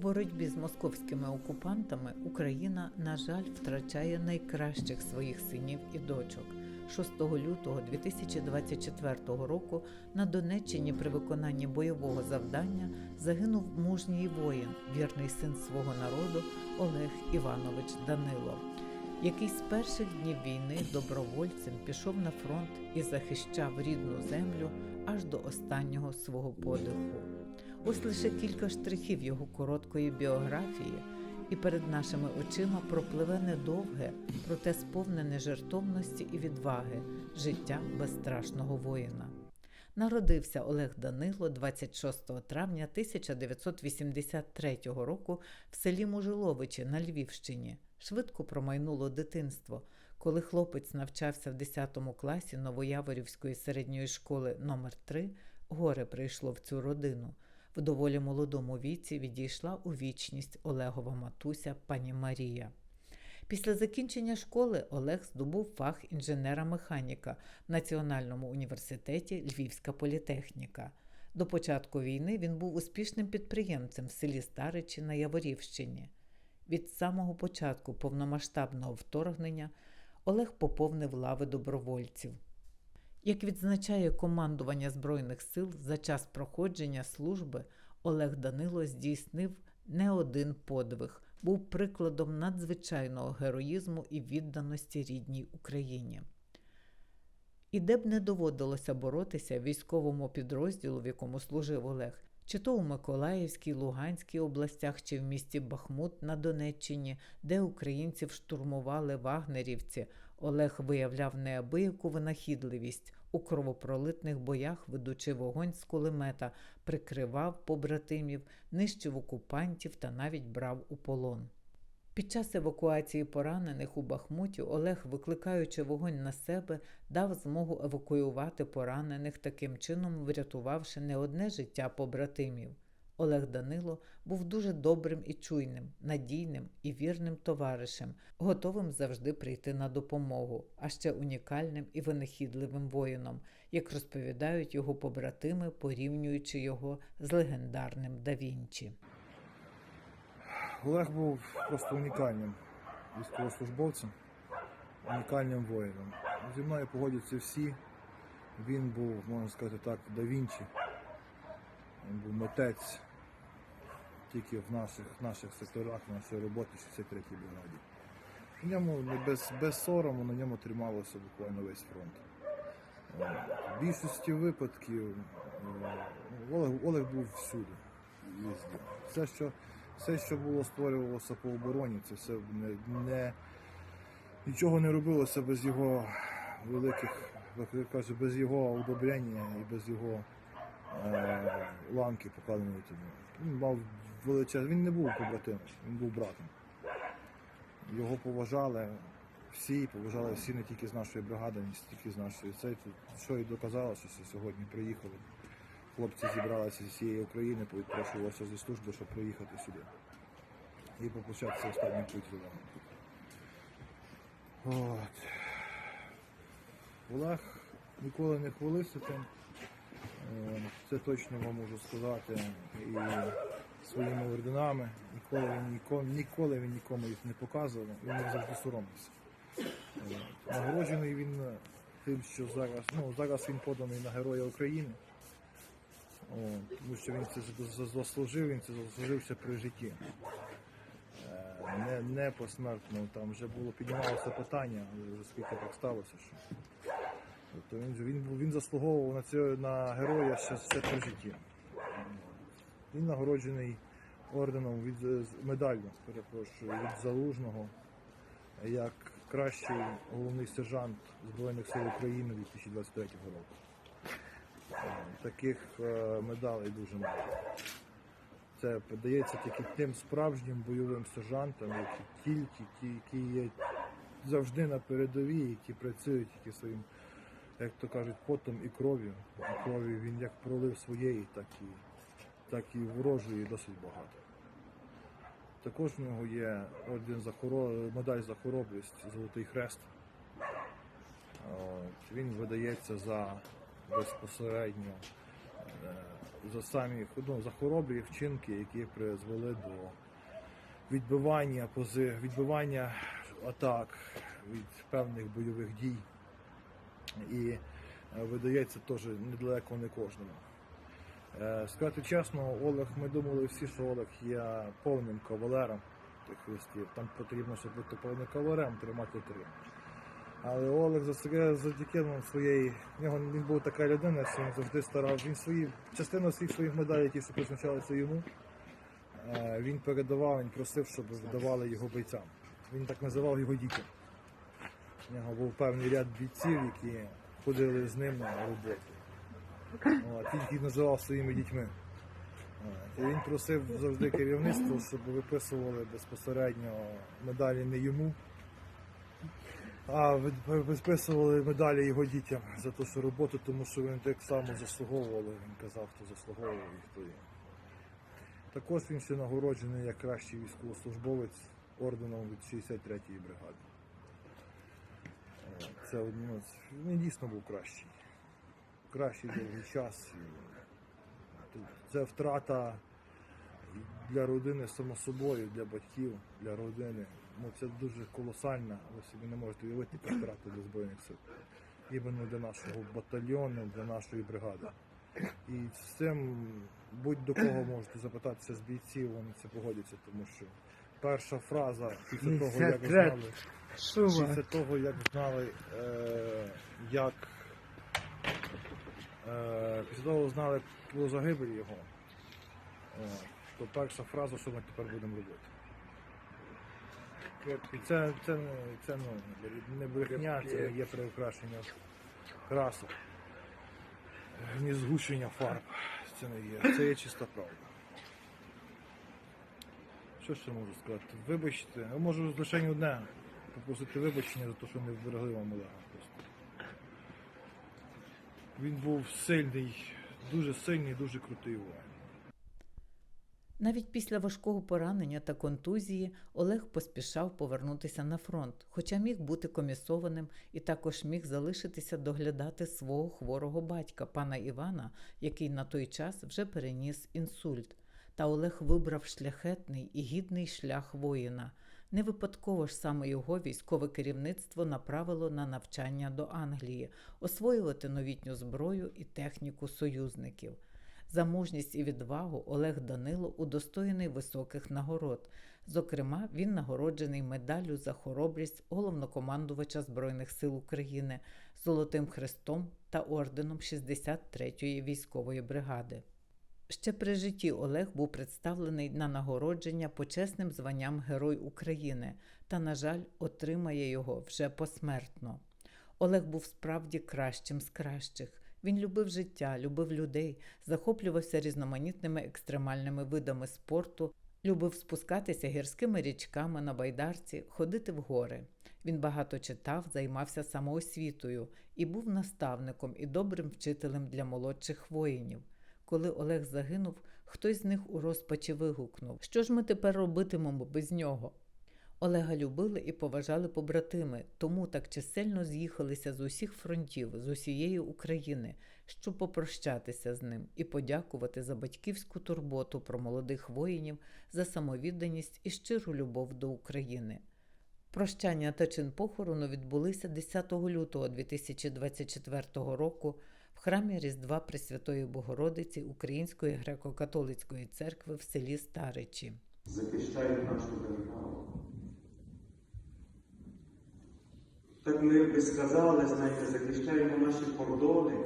боротьбі з московськими окупантами Україна, на жаль, втрачає найкращих своїх синів і дочок. 6 лютого 2024 року на Донеччині при виконанні бойового завдання загинув мужній воїн, вірний син свого народу Олег Іванович Данило, який з перших днів війни добровольцем пішов на фронт і захищав рідну землю аж до останнього свого подиху. Ось лише кілька штрихів його короткої біографії, і перед нашими очима пропливе недовге, проте сповнене жертовності і відваги життя безстрашного воїна. Народився Олег Данило 26 травня 1983 року в селі Мужиловичі на Львівщині. Швидко промайнуло дитинство. Коли хлопець навчався в 10 класі Новояворівської середньої школи номер 3 горе прийшло в цю родину. В доволі молодому віці відійшла у вічність Олегова матуся пані Марія. Після закінчення школи Олег здобув фах інженера-механіка в Національному університеті Львівська політехніка. До початку війни він був успішним підприємцем в селі Старичі на Яворівщині. Від самого початку повномасштабного вторгнення Олег поповнив лави добровольців. Як відзначає командування Збройних сил за час проходження служби, Олег Данило здійснив не один подвиг, був прикладом надзвичайного героїзму і відданості рідній Україні. І де б не доводилося боротися військовому підрозділу, в якому служив Олег, чи то у Миколаївській, Луганській областях, чи в місті Бахмут на Донеччині, де українців штурмували вагнерівці, Олег виявляв неабияку винахідливість у кровопролитних боях, ведучи вогонь з кулемета, прикривав побратимів, нищив окупантів та навіть брав у полон. Під час евакуації поранених у Бахмуті Олег, викликаючи вогонь на себе, дав змогу евакуювати поранених, таким чином врятувавши не одне життя побратимів. Олег Данило був дуже добрим і чуйним, надійним і вірним товаришем, готовим завжди прийти на допомогу, а ще унікальним і винахідливим воїном, як розповідають його побратими, порівнюючи його з легендарним Да Вінчі. Олег був просто унікальним військовослужбовцем, унікальним воїном. Зі мною погодяться всі. Він був, можна сказати так, да Вінчі. Він був митець тільки в наших, наших секторах, в нашій роботі 63-й бригаді. В ньому без, без сорому на ньому трималося буквально весь фронт. В більшості випадків е, Олег, Олег був всюди. їздив. Все, що все, що було створювалося по обороні, це все не, не нічого не робилося без його великих, як кажу, без його удобрення і без його е, ланки покладеної туди. Він мав величез... Він не був побратимом, він був братом. Його поважали всі, поважали всі не тільки з нашої бригади, не тільки з нашої. Це що і доказало, що сьогодні приїхали. Хлопці зібралися зі всієї України, відпрошувалися зі служби, щоб приїхати сюди. І цей останній путь туди. От. Олег ніколи не хвалився тим. Е, Це точно вам можу сказати. І своїми орденами. Ніколи він ніколи, ніколи він нікому їх не показував, він завжди соромився. Е, Нагороджений він тим, що зараз, ну, зараз він поданий на Героя України. Тому що він це заслужив, він це заслужився при житті. Е, Не, не посмертно, там вже було піднімалося питання, але вже скільки так сталося, що тобто він, він, він заслуговував на, цього, на героя ще, ще при житті. Він нагороджений орденом від медаллю, перепрошую, від залужного як кращий головний сержант Збройних сил України 2023 року. Таких е, медалей дуже мало. Це подається тільки тим справжнім бойовим сержантам, які тільки ті, які є завжди на передовій, які працюють тільки своїм, як то кажуть, потом і кров'ю. А крові він як пролив своєї, так і, так і ворожої досить багато. Також в нього є орден за хоро... медаль за хоробрість, Золотий Хрест. Він видається за безпосередньо е, за самі ну, за хоробрі вчинки, які призвели до відбивання пози, відбивання атак від певних бойових дій. І е, видається теж недалеко не кожному. Е, Сказати чесно, Олег, ми думали всі, що Олег є повним кавалером тих хрестів. Там потрібно, щоб бути повним кавалером, тримати три. Але Олег за- завдяки ну, своєї, в нього він був така людина, що він завжди старав. Він свої частину всіх своїх медалей, які призначалися йому, е, він передавав, він просив, щоб видавали його бойцям. Він так називав його дітям. У нього був певний ряд бійців, які ходили з ним на роботу. От, він їх називав своїми дітьми. І він просив завжди керівництво, щоб виписували безпосередньо медалі не йому, а ви- ви- виписували медалі його дітям за ту що роботу, тому що він так само заслуговував, він казав, хто заслуговував і хто є. Також він ще нагороджений як кращий військовослужбовець орденом від 63-ї бригади. От, Це ну, він дійсно був кращий. Кращий довгий час. Це втрата для родини само собою, для батьків, для родини. Ну, це дуже колосальна. Ви собі не можете уявити яка втрата для Збройних сил. Іменно для нашого батальйону, для нашої бригади. І з цим будь-до кого можете запитатися з бійців, вони це погодяться, тому що перша фраза після того, як знали, після того, як знали, е, як е, після того знали про загибель його, е, то перша фраза, що ми тепер будемо робити. І це, це, не- це ну, не брехня, це не є приукрашення красок, ні згущення фарб. Це не є. Це є чиста правда. Що ще можу сказати? Вибачте, я можу лише одне попросити вибачення за те, що не вберегли вам Олега. Просто. Він був сильний, дуже сильний, дуже крутий воїн. Навіть після важкого поранення та контузії Олег поспішав повернутися на фронт, хоча міг бути комісованим і також міг залишитися доглядати свого хворого батька, пана Івана, який на той час вже переніс інсульт. Та Олег вибрав шляхетний і гідний шлях воїна. Не випадково ж саме його військове керівництво направило на навчання до Англії, освоювати новітню зброю і техніку союзників. За мужність і відвагу Олег Данило удостоєний високих нагород. Зокрема, він нагороджений медаллю за хоробрість головнокомандувача Збройних сил України, Золотим Хрестом та орденом 63-ї військової бригади. Ще при житті Олег був представлений на нагородження почесним званням Герой України та, на жаль, отримає його вже посмертно. Олег був справді кращим з кращих. Він любив життя, любив людей, захоплювався різноманітними екстремальними видами спорту, любив спускатися гірськими річками на байдарці, ходити в гори. Він багато читав, займався самоосвітою і був наставником і добрим вчителем для молодших воїнів. Коли Олег загинув, хтось з них у розпачі вигукнув: Що ж ми тепер робитимемо без нього? Олега любили і поважали побратими, тому так чисельно з'їхалися з усіх фронтів, з усієї України, щоб попрощатися з ним і подякувати за батьківську турботу про молодих воїнів, за самовідданість і щиру любов до України. Прощання та чин похорону відбулися 10 лютого 2024 року в храмі Різдва Пресвятої Богородиці Української греко-католицької церкви в селі Старичі. захищають нашу державу. Так ми би сказали, знаєте, захищаємо наші кордони.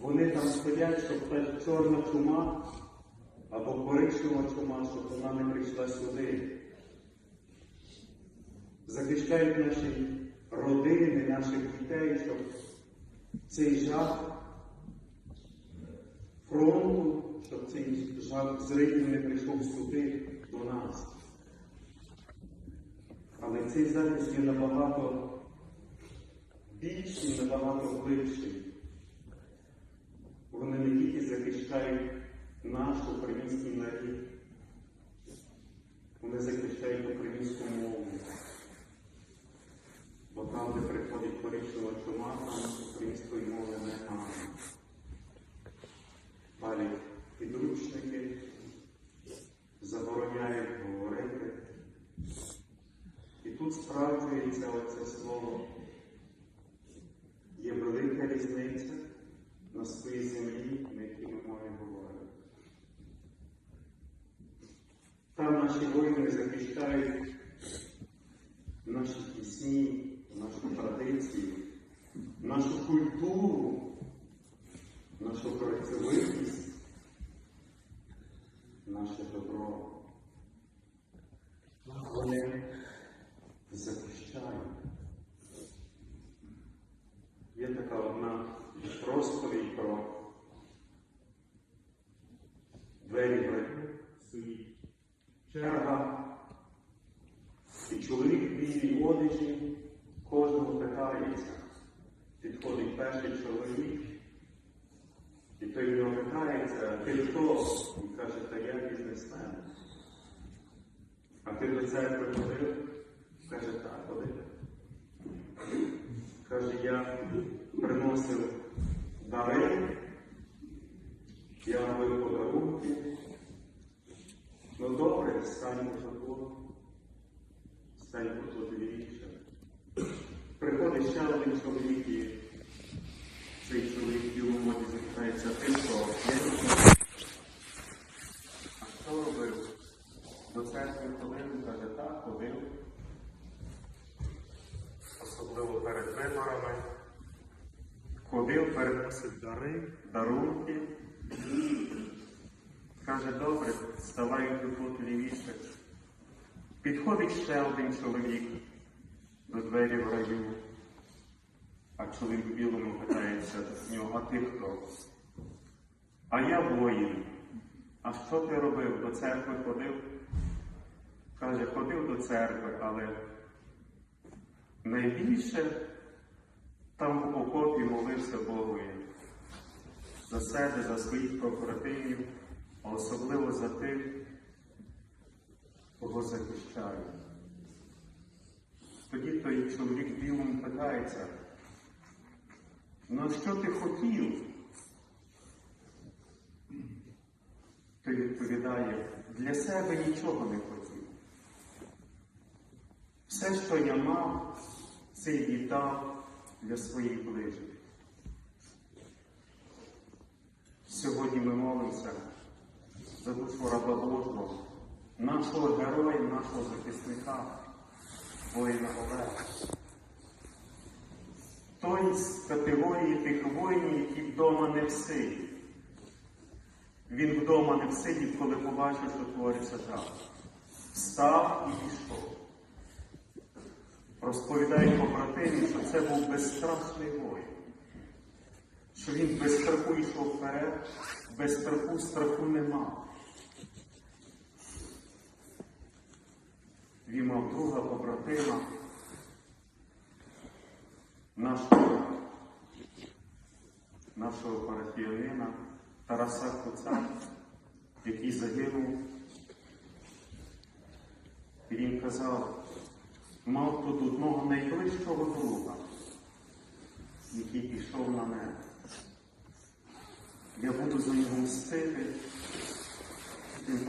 Вони там стоять, щоб та чорна чума або коричнева чума, щоб вона не прийшла сюди. Захищають наші родини, наших дітей, щоб цей жах фронту, щоб цей жах зритель не прийшов сюди до нас. Але цей захист є набагато більший, набагато глибший. Вони не тільки захищають наш український народ, Вони захищають українську мову. Бо там, де приходить коричнева чума, української мови немає. Наші воїни захищають наші пісні, нашу традицію, нашу культуру, нашу працьовитість, наше добро. Вони захищають. Є така одна розповідь про двері в раю, стоїть черга, і чоловік білій одежі кожного питається. Підходить перший чоловік, і той в нього питається, ти хто? Він каже, та я бізнесмен. А ти до церкви ходив? Каже, так, ходив. Каже, я приносив дари, я робив подарунки. Ну стань позаду, стань позаду Приходить ще один чоловік і цей чоловік в білому моді запитається, ти що? Я нічого. А що робив? До церкви ходив, каже, так, ходив. Особливо перед виборами. Ходив, переносив дари, дарунки. Каже, добре, ставай тут лівіше. Підходить ще один чоловік до двері в раю. А чоловік в білому питається з нього, а ти хто? А я воїн. А що ти робив? До церкви ходив? Каже, ходив до церкви, але найбільше там в окопі молився Богові за себе, за своїх побратимів, а особливо за тих, кого захищаю. Тоді той чоловік в білому питається, ну а що ти хотів? Той відповідає, для себе нічого не хотів. Все, що я мав, це й віддав для своїх ближніх. Сьогодні ми молимося за душу раба Божого, нашого героя, нашого захисника, воїна Олега. Той з категорії тих воїнів, які вдома не в силі. Він вдома не в силі, коли побачив, що твориться там. Встав і пішов. Розповідають побратимі, що це був безстрашний воїн, що він без страху йшов вперед, без страху страху нема. Він мав друга побратима, нашого, нашого парафіянина Тараса Куца, який загинув. І він казав, мав тут одного найближчого друга, який пішов на небо. Я буду за нього мстити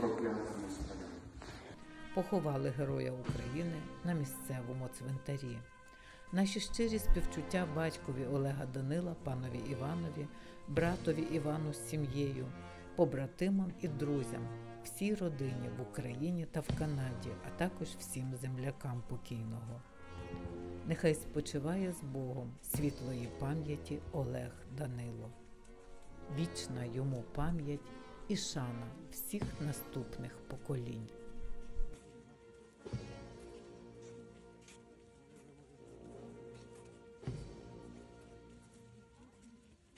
проклятим москалям. Поховали Героя України на місцевому цвинтарі. Наші щирі співчуття батькові Олега Данила, панові Іванові, братові Івану з сім'єю, побратимам і друзям, всій родині в Україні та в Канаді, а також всім землякам покійного. Нехай спочиває з Богом світлої пам'яті Олег Данило. Вічна йому пам'ять і шана всіх наступних поколінь.